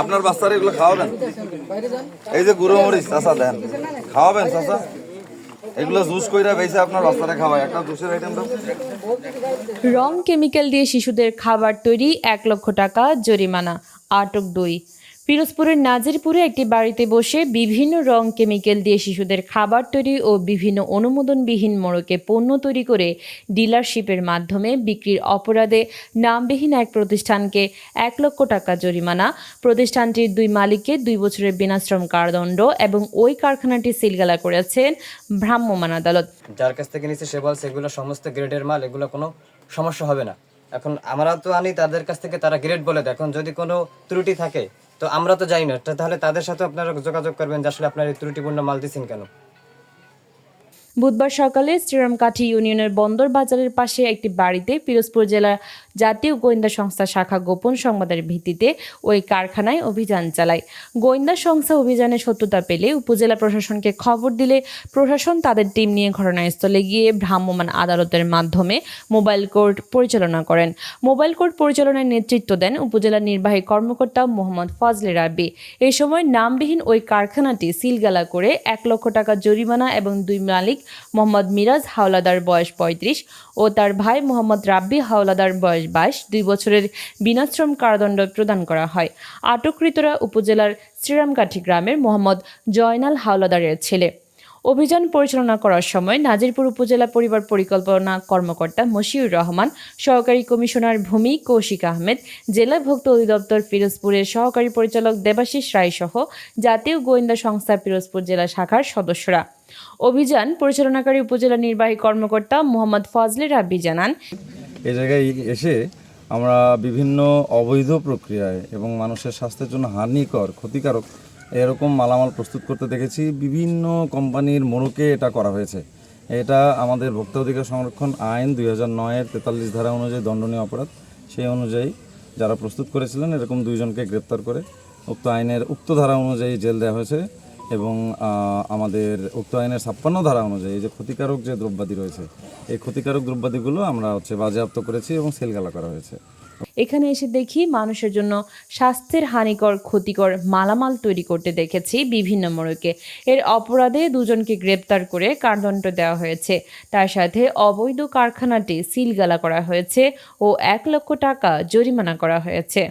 আপনার বাচ্চারা এগুলো খাওয়াবেন? এই যে গুঁড়ো মরিচ চাষা দেন। খাওয়াবেন চাষা রং কেমিক্যাল দিয়ে শিশুদের খাবার তৈরি এক লক্ষ টাকা জরিমানা, আটক দুই। পিরোজপুরের নাজিরপুরে একটি বাড়িতে বসে বিভিন্ন রং কেমিক্যাল দিয়ে শিশুদের খাবার তৈরি ও বিভিন্ন অনুমোদনবিহীন মোড়কে পণ্য তৈরি করে ডিলারশিপের মাধ্যমে বিক্রির অপরাধে নামবিহীন এক প্রতিষ্ঠানকে এক লক্ষ টাকা জরিমানা। প্রতিষ্ঠানটির দুই মালিককে দুই বছরের বিনাশ্রম কারাদণ্ড এবং ওই কারখানাটি সিলগালা করেছেন ভ্রাম্যমান আদালত। যার কাছ থেকে নিচ্ছে সে এগুলো সমস্ত গ্রেডের মাল, এগুলো কোনো সমস্যা হবে না। এখন আমরা তো আনি, তাদের কাছ থেকে তারা গ্রেড বলে দেয়। এখন যদি কোনো ত্রুটি থাকে তো আমরা তো যাই না। তাহলে তাদের সাথে আপনারা যোগাযোগ করবেন যে আসলে আপনার এই ত্রুটিপূর্ণ মাল দিচ্ছেন কেন? বুধবার সকালে শ্রীরামকাঠি ইউনিয়নের বন্দর বাজারের পাশে একটি বাড়িতে পিরোজপুর জেলা জাতীয় গোয়েন্দা সংস্থা শাখা গোপন সংবাদের ভিত্তিতে ওই কারখানায় অভিযান চালায়। গোয়েন্দা সংস্থা অভিযানে সত্যতা পেলে উপজেলা প্রশাসনকে খবর দিলে প্রশাসন তাদের টিম নিয়ে ঘটনাস্থলে গিয়ে ভ্রাম্যমাণ আদালতের মাধ্যমে মোবাইল কোর্ট পরিচালনা করেন। মোবাইল কোর্ট পরিচালনায় নেতৃত্ব দেন উপজেলা নির্বাহী কর্মকর্তা মোহাম্মদ ফজলে রাব্বি। এ সময় নামবিহীন ওই কারখানাটি সিলগালা করে এক লক্ষ টাকা জরিমানা এবং দুই মালিক মোহাম্মদ মিরাজ হাওলাদার বয়স পঁয়ত্রিশ ও তার ভাই মোহাম্মদ রাব্বি হাওলাদার বয়স বাইশ দুই বছরের বিনাশ্রম কারাদণ্ড প্রদান করা হয়। আটককৃতরা উপজেলার শ্রীরামকাঠি গ্রামের মোহাম্মদ জয়নাল হাওলাদারের ছেলে। অভিযান পরিচালনা করার সময় নাজিরপুর উপজেলা পরিবার পরিকল্পনা কর্মকর্তা মশিউর রহমান, সহকারী কমিশনার ভূমি কৌশিক আহমেদ জেলা ভোক্তা অধিদপ্তর পিরোজপুরের সহকারী পরিচালক দেবাশিস রায় সহ জাতীয় গোয়েন্দা সংস্থা পিরোজপুর জেলা শাখার সদস্যরা। অভিযান পরিচালনাকারী উপজেলা নির্বাহী কর্মকর্তা মোহাম্মদ ফজলে রাব্বি জানান এই জায়গায় এসে আমরা বিভিন্ন অবৈধ প্রক্রিয়ায় এবং মানুষের স্বাস্থ্যের জন্য হানিকর, ক্ষতিকারক এরকম মালামাল প্রস্তুত করতে দেখেছি। বিভিন্ন কোম্পানির মোড়কে এটা করা হয়েছে। এটা আমাদের ভোক্তা অধিকার সংরক্ষণ আইন দুই হাজার নয়ের তেতাল্লিশ ধারা অনুযায়ী দণ্ডনীয় অপরাধ। সেই অনুযায়ী যারা প্রস্তুত করেছিলেন, এরকম দুইজনকে গ্রেপ্তার করে উক্ত আইনের উক্ত ধারা অনুযায়ী জেল দেওয়া হয়েছে। এবং আমাদের উক্ত আইনের ছাপ্পান্ন ধারা অনুযায়ী যে ক্ষতিকারক যে দ্রব্যাদি রয়েছে, এই ক্ষতিকারক দ্রব্যাদিগুলো আমরা হচ্ছে বাজেয়াপ্ত করেছি এবং সেলগালা করা হয়েছে। এখানে এসে দেখি মানুষের জন্য স্বাস্থ্যের হানিকর, ক্ষতিকর মালামাল তৈরি করতে দেখেছি বিভিন্ন মোড়কে। এর অপরাধে দুজনকে গ্রেপ্তার করে কারদণ্ড দেওয়া হয়েছে। তার সাথে অবৈধ কারখানাটি সিলগালা করা হয়েছে ও এক লক্ষ টাকা জরিমানা করা হয়েছে।